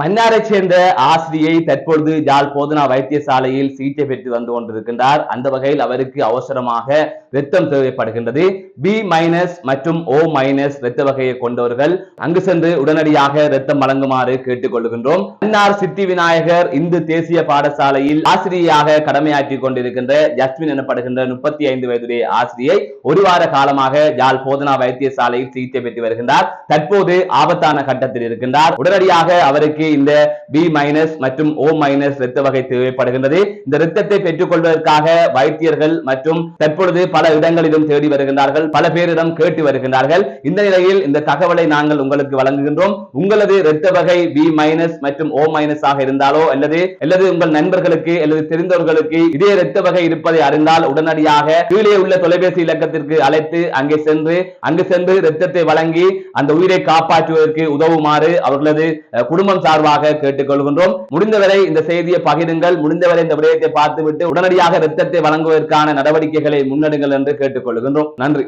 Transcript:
மன்னாரை சேர்ந்த ஆசிரியை தற்பொழுது யாழ் போதனா வைத்தியசாலையில் சிகிச்சை பெற்று வந்து கொண்டிருக்கின்றார். அந்த வகையில் அவருக்கு அவசரமாக ரத்தம் தேவைப்படுகின்றது. பி மைனஸ் மற்றும் ஓ மைனஸ் ரத்த வகையை கொண்டவர்கள் அங்கு சென்று உடனடியாக ரத்தம் வழங்குமாறு கேட்டுக் கொள்கின்றோம். மன்னார் சித்தி விநாயகர் இந்து தேசிய பாடசாலையில் ஆசிரியையாக கடமையாற்றிக் கொண்டிருக்கின்ற ஜஸ்மின் எனப்படுகின்ற முப்பத்தி ஐந்து வயதுடைய ஆசிரியை ஒரு வார காலமாக ஜால் போதனா வைத்தியசாலையில் சிகிச்சை பெற்று வருகின்றார். தற்போது ஆபத்தான கட்டத்தில் இருக்கின்றார். உடனடியாக அவருக்கு இந்த பி மைனஸ் மற்றும் ஓ மைனஸ் இரத்த வகை தேவைப்படுகின்றது. இந்த இரத்தத்தை பெற்றுக் கொள்வதற்காக வைத்தியர்கள் மற்றும் தற்பொழுது பல இடங்களிலும் தேடி வருகின்றார்கள். பல பேரிடம் கேட்டு வருகின்றார்கள். இந்த நிலையில் இந்த தகவலை நாங்கள் உங்களுக்கு வழங்குகின்றோம். உங்களது இரத்த வகை பி மைனஸ் மற்றும் ஓ மைனஸ் ஆக இருந்தாலோ அல்லது அல்லது உங்கள் நண்பர்களுக்கு அல்லது தெரிந்தவர்களுக்கு இதே இரத்த வகை இருப்பதை அறிந்தால் உடனடியாக கீழே உள்ள தொலைபேசி இலக்கத்திற்கு அழைத்து அங்கே சென்று அங்கு சென்று இரத்தத்தை வழங்கி அந்த உயிரை காப்பாற்றுவதற்கு உதவுமாறு அவர்களது குடும்பம் சார்பாக கேட்டுக்கொள்கின்றோம். முடிந்தவரை இந்த செய்தியை பகிருங்கள். முடிந்தவரை இந்த விடயத்தை பார்த்துவிட்டு உடனடியாக ரத்தத்தை வழங்குவதற்கான நடவடிக்கைகளை முன்னெடுங்கள் என்று கேட்டுக்கொள்கின்றோம். நன்றி.